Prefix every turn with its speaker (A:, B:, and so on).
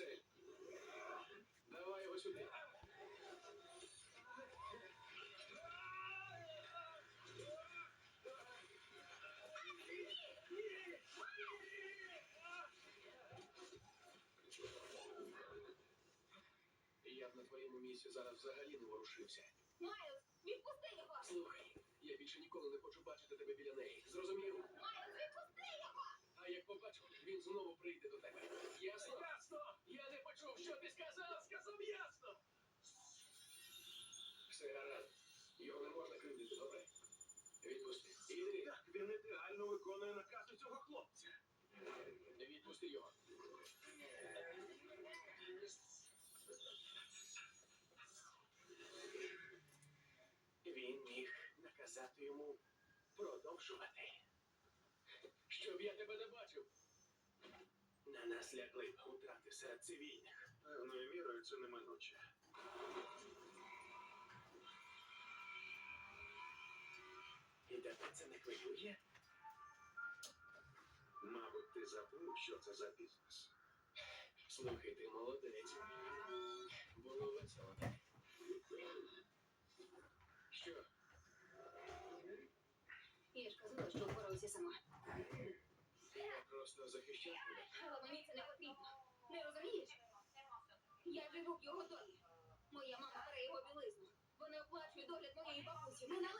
A: цель. Давай його сюди. Я б на твоєму місці зараз взагалі не ворушився.
B: Майлз, відпусти його!
A: Слухай, я більше ніколи не хочу бачити тебе біля неї. Зрозумів?
B: Майлз, відпусти його!
A: А як побачу, він знову прийде до тебе. Все гаразд. Його не можна кривдити, добре? Відпусти. Іди.
C: Він ідеально виконує накази цього хлопця.
A: Відпусти його. Він міг наказати йому продовжувати. Щоб я тебе не бачив. На нас лягли утрати серед цивільних.
C: Певною мірою це неминуче.
A: І тебе це не хвилює?
C: Мабуть, ти забув, що це за бізнес.
A: Слухай, ти молодець. Було весело. Що?
B: Я ж казала, що впораюся сама.
A: Я просто захищав тебе.
B: Але мені це не потрібно. Не розумієш? Я живу в його домі. Моя мама бере його білизну. Вони оплачують догляд моєї бабусі. Ми належимо